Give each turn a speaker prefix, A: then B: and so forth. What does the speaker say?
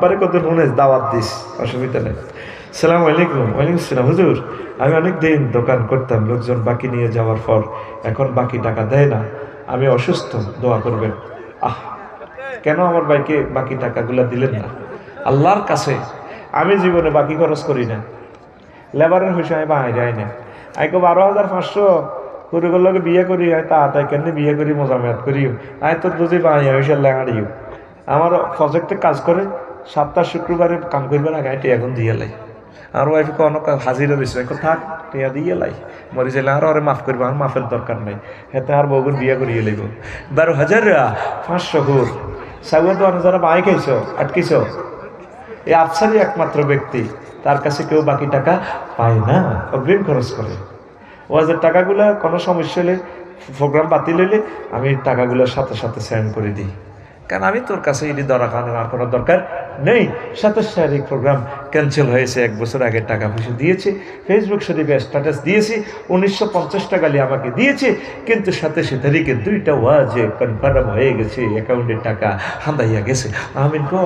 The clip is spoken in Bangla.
A: বারে কত মনে দাওয়াত দিস? অসুবিধা নেই। সালাম আলাইকুম। ওয়ালাইকুম সালাম হুজুর, আমি অনেক দিন দোকান করতাম, লোকজন বাকি নিয়ে যাওয়ার পর। এখন বাকি টাকা দেয় না। আমি অসুস্থ, দোয়া করবেন। আহ, কেন আমার বাইকে বাকি টাকাগুলো দিলেন না? আল্লাহর কাছে আমি জীবনে বাকি খরচ করি না। লেবারের হয়েছে আমি বাইরে আই না আইকো বারো হাজার পাঁচশো। কুড়িগুলোকে বিয়ে করি আয় তা তাই কেন বিয়ে করি মজামেত করিও। আয় তোর বুঝি বাই হয়েছে লেঙাড়িও আমার প্রজেক্টে কাজ করে সপ্তাহ শুক্রবারে কাম করবার আগে আইটি এখন দিয়ে লাই। আর ওয়াইফ কোনো হাজিরা দিছে। এখন থাক, টিয়া দিয়ে লাই। মরি যাইলে আর ওরে মাফ করব, আর মাফের দরকার নাই। হেতে আর বউগুন বিয়ে করিয়ে লাইব। বারো হাজার পাঁচশো ঘুর সাগুয়া তো যারা বাই খাইছ, আটকিছ। এই আফসারই একমাত্র ব্যক্তি। তার কাছে কেউ বাকি টাকা পায় না। অগ্রিম খরচ করে। ওয়াজের টাকাগুলো কোনো সমস্যা হলে প্রোগ্রাম বাতিল হলে আমি টাকাগুলোর সাথে সাথে সেন্ড করে দিই। কারণ আমি তোর কাছে এটি দরকার আর কোনো দরকার নেই? সাতাশ শারীরিক প্রোগ্রাম ক্যান্সেল হয়েছে, এক বছর আগে টাকা পয়সা দিয়েছি ফেসবুক শরীফে স্ট্যাটাস দিয়েছি, উনিশশো পঞ্চাশ টাকা টাকালি আমাকে দিয়েছে, কিন্তু সাতাশে তারিখে দুইটা ওয়াজে কনফার্ম হয়ে গেছে অ্যাকাউন্টের টাকা হাঁদাইয়া গেছে। আমিন কো